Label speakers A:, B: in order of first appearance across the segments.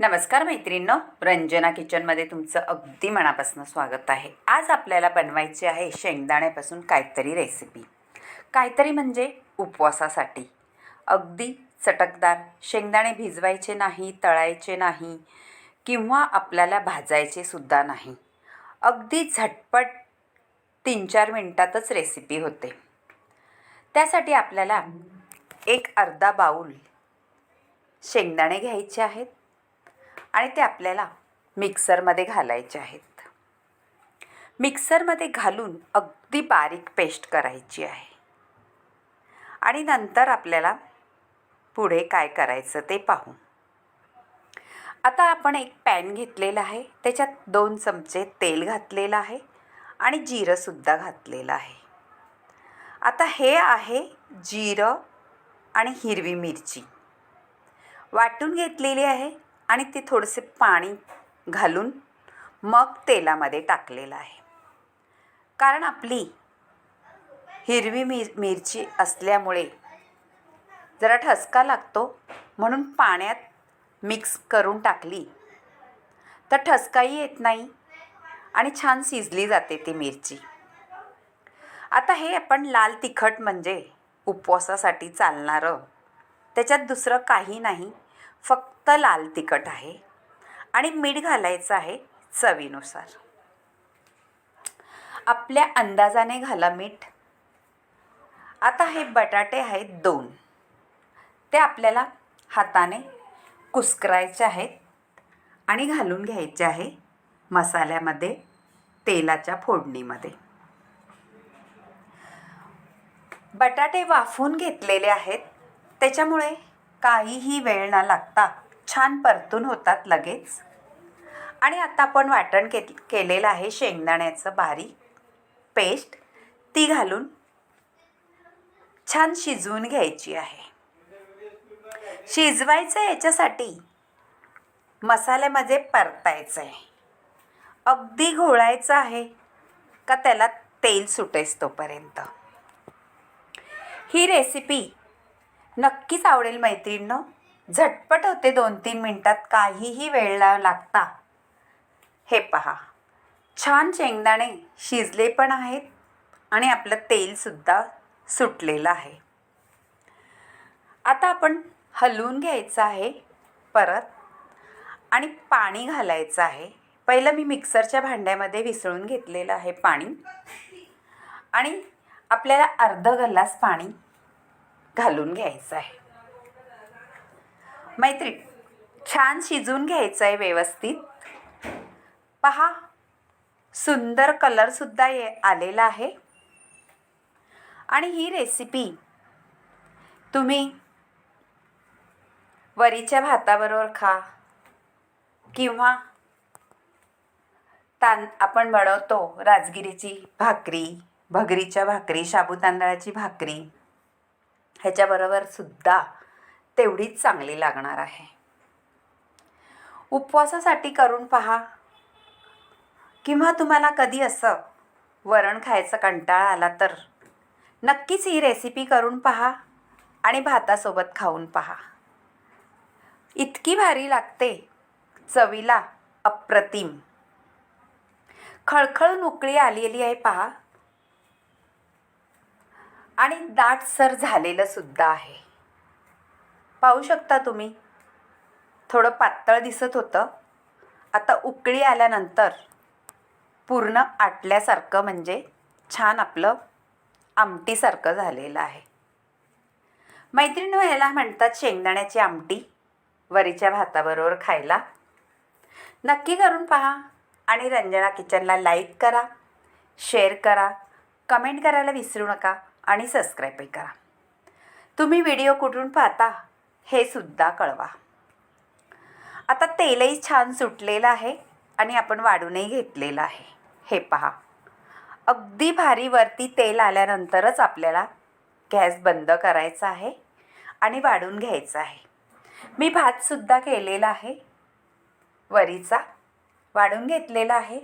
A: नमस्कार मैत्रिणींनो रंजना किचनमध्ये तुमचं अगदी मनापासून स्वागत आहे. आज आपल्याला बनवायची आहे शेंगदाण्यापासून काहीतरी रेसिपी काहीतरी म्हणजे उपवासासाठी. अगदी चटकदार. शेंगदाणे भिजवायचे नाही तळायचे नाही किंवा आपल्याला भाजायचे सुद्धा नाही. अगदी झटपट तीन चार मिनटातच रेसिपी होते. त्यासाठी आपल्याला एक अर्धा बाऊल शेंगदाणे घ्यायचे आहेत. आणि ते आपल्याला मिक्सरमध्ये घालायचे आहेत. मिक्सरमध्ये घालून अगदी बारीक पेस्ट करायची आहे. आणि नंतर आपल्याला पुढे काय करायचं ते पाहू. आता आपण एक पॅन घेतलेला आहे. त्याच्यात दोन चमचे तेल घातलेलं आहे आणि जिरंसुद्धा घातलेलं आहे. आता हे आहे जिरं आणि हिरवी मिरची. वाटून घेतलेली आहे. आणि ते थोडेसे पाणी घालून मग तेलामध्ये टाकलेलं आहे. कारण आपली हिरवी मिर मिरची असल्यामुळे जरा ठसका लागतो म्हणून पाण्यात मिक्स करून टाकली. तर ठसकाही येत नाही आणि छान शिजली जाते ती मिरची. आता हे आपण लाल तिखट म्हणजे उपवासासाठी चालणारं. त्याच्यात दुसरं काही नाही. फक्त लाल तिखट आहे आणि मीठ घालायचं आहे चवीनुसार. आपल्या अंदाजाने घाला मीठ. आता हे बटाटे आहेत दोन. ते आपल्याला हाताने कुस्करायचे आहेत आणि घालून घ्यायचे आहे मसाल्यामध्ये तेलाच्या फोडणीमध्ये. बटाटे वाफून घेतलेले आहेत. त्याच्यामुळे काहीही वेळ न लागता छान परतून होतात लगेच. आणि आता आपण वाटण के केलेलं आहे शेंगदाण्याचं बारीक पेस्ट. ती घालून छान शिजवून घ्यायची आहे. शिजवायचं याच्यासाठी मसाल्यामध्ये परतायचं आहे अगदी घोळायचं आहे का त्याला तेल सुटेस तोपर्यंत. ही रेसिपी नक्कीच आवडेल मैत्रिणींनो झटपट होते दोन तीन मिनटात काहीही वेळ लागता. हे पहा. छान शेंगदाणे शिजले पण आहेत आणि आपलं तेलसुद्धा सुटलेलं आहे. आता आपण हलवून घ्यायचं आहे परत आणि पाणी घालायचं आहे. पहिलं मी मिक्सरच्या भांड्यामध्ये विसळून घेतलेलं आहे पाणी आणि आपल्याला अर्ध ग्लास पाणी घालून घ्यायचं आहे. मैत्री छान शिजून घ्यायचं आहे व्यवस्थित. पहा सुंदर कलरसुद्धा ये आलेला आहे. आणि ही रेसिपी तुम्ही वरीच्या भाताबरोबर खा किंवा तां आपण बनवतो राजगिरीची भाकरी भगरीच्या भाकरी शाबू तांदळाची भाकरी. ह्याच्याबरोबर सुद्धा तेवढीच चांगली लागणार आहे. उपवासासाठी करून पहा. किंवा तुम्हाला कधी असं वरण खायचं कंटाळा आला तर नक्कीच ही रेसिपी करून पहा आणि भातासोबत खाऊन पहा. इतकी भारी लागते चवीला अप्रतिम. खळखळून उकळी आलेली आहे पहा. आणि दाटसर झालेलं सुद्धा आहे. पाहू शकता तुम्ही थोडं पातळ दिसत होतं. आता उकळी आल्यानंतर पूर्ण आटल्यासारखं म्हणजे छान आपलं आमटीसारखं झालेलं आहे. मैत्रिणी ह्याला म्हणतात शेंगदाण्याची आमटी वरीच्या भाताबरोबर खायला. नक्की करून पहा आणि रंजना किचनला लाईक करा शेअर करा कमेंट करायला विसरू नका. आणि सबस्क्राईबही करा. तुम्ही व्हिडिओ कुठून पाहता हे सुद्धा कळवा. आता तेलही छान सुटलेलं आहे आणि आपण वाढूनही घेतलेलं आहे. हे पहा. अगदी भारी वरती तेल आल्यानंतरच आपल्याला गॅस बंद करायचा आहे आणि वाढून घ्यायचं आहे. मी भातसुद्धा केलेला आहे. वरीचा वाढून घेतलेला आहे.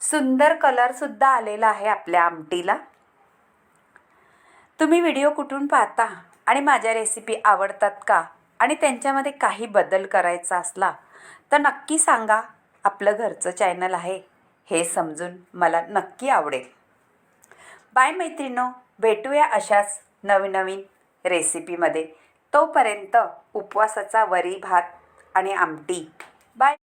A: सुंदर कलरसुद्धा आलेला आहे आपल्या आमटीला. तुम्ही व्हिडिओ कुठून पाहता? आणि माझ्या रेसिपी आवडतात का? आणि त्यांच्यामध्ये काही बदल करायचा असला तर नक्की सांगा. आपलं घरचं चॅनल आहे. हे समजून मला नक्की आवडेल. बाय मैत्रिणो भेटूया अशाच नवीन नवीन रेसिपीमध्ये तोपर्यंत उपवासाचा वरी भात आणि आमटी. बाय.